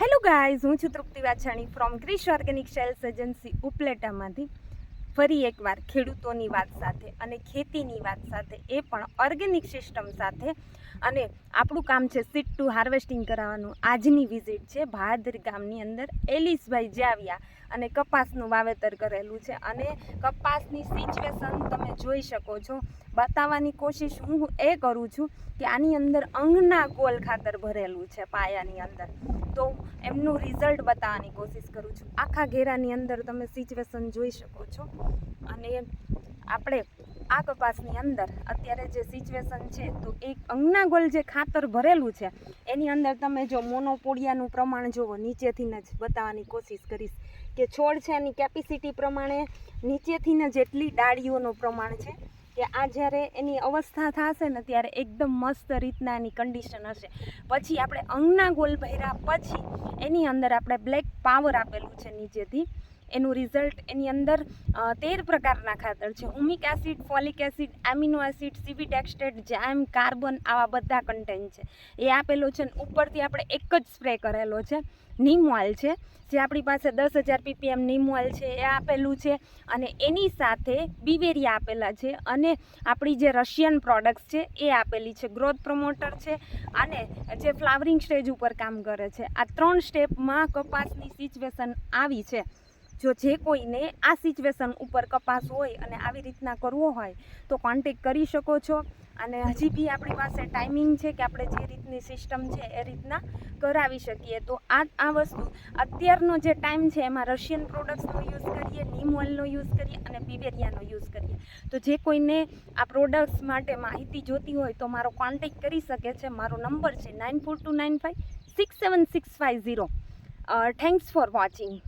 Hello guys હું છું Trupti Vachhani from Krish organic sales agency ઉપલેટામાંથી. ફરી એકવાર ખેડૂતોની વાત સાથે અને ખેતીની વાત સાથે, એ પણ ઓર્ગેનિક સિસ્ટમ સાથે. અને આપણું કામ છે સીટ ટુ હાર્વેસ્ટિંગ કરાવવાનું. આજની વિઝિટ છે ભાદર ગામની અંદર. એલિસભાઈ જાવ્યા અને કપાસનું વાવેતર કરેલું છે. અને કપાસની સિચ્યુએશન તમે જોઈ શકો છો. બતાવવાની કોશિશ હું એ કરું છું કે આની અંદર અંગના ગોલ ખાતર ભરેલું છે પાયાની અંદર. તો એમનું રિઝલ્ટ બતાવવાની કોશિશ કરું છું. આખા ઘેરાની અંદર તમે સિચ્યુએશન જોઈ શકો છો. અને આપણે આ કપાસની અંદર અત્યારે જે સિચ્યુએશન છે, તો એક અંગનાગોલ જે ખાતર ભરેલું છે, એની અંદર તમે જો મોનોપોડિયાનું પ્રમાણ જોવો નીચેથી જ બતાવવાની કોશિશ કરીશ કે છોડ છે એની કેપેસિટી પ્રમાણે નીચેથી જ એટલી ડાળીઓનું પ્રમાણ છે કે આ જ્યારે એની અવસ્થા થશે ને ત્યારે એકદમ મસ્ત રીતના એની કન્ડિશન હશે. પછી આપણે અંગના ગોલ ભર્યા પછી એની અંદર આપણે બ્લેક પાવર આપેલું છે નીચેથી. એનું રિઝલ્ટ એની અંદર તેર પ્રકારના ખાતર છે. Humic acid, folic acid, amino acid seaweed extract જેમ, કાર્બન આવા બધા કન્ટેન્ટ છે. એ આપેલો છે ને ઉપરથી આપણે એક જ સ્પ્રે કરેલો છે. નીમ ઓઇલ છે, જે આપણી પાસે દસ હજાર પીપીએમ નીમ ઓઇલ છે, એ આપેલું છે. અને એની સાથે બીવેરિયા આપેલા છે અને આપણી જે રશિયન પ્રોડક્ટ્સ છે, એ આપેલી છે. ગ્રોથ પ્રમોટર છે અને જે ફ્લાવરિંગ સ્ટેજ ઉપર કામ કરે છે. આ ત્રણ સ્ટેપમાં કપાસની સિચ્યુએશન આવી છે. જો જે કોઈને આ સિચ્યુએશન ઉપર કપાસ હોય અને આવી રીતના કરવો હોય, તો કોન્ટેક કરી શકો છો. અને હજી બી આપણી પાસે ટાઈમિંગ છે કે આપણે જે રીતની સિસ્ટમ છે એ રીતના કરાવી શકીએ. તો આ આ વસ્તુ અત્યારનો જે ટાઈમ છે એમાં રશિયન પ્રોડક્ટ્સનો યુઝ કરીએ નીમ ઓઇલનો યુઝ કરીએ અને બિબેરિયાનો યુઝ કરીએ. તો જે કોઈને આ પ્રોડક્ટ્સ માટે માહિતી જોતી હોય તો મારો કોન્ટેક કરી શકે છે. મારો નંબર છે nine four two nine five six seven six five zero thanks for watching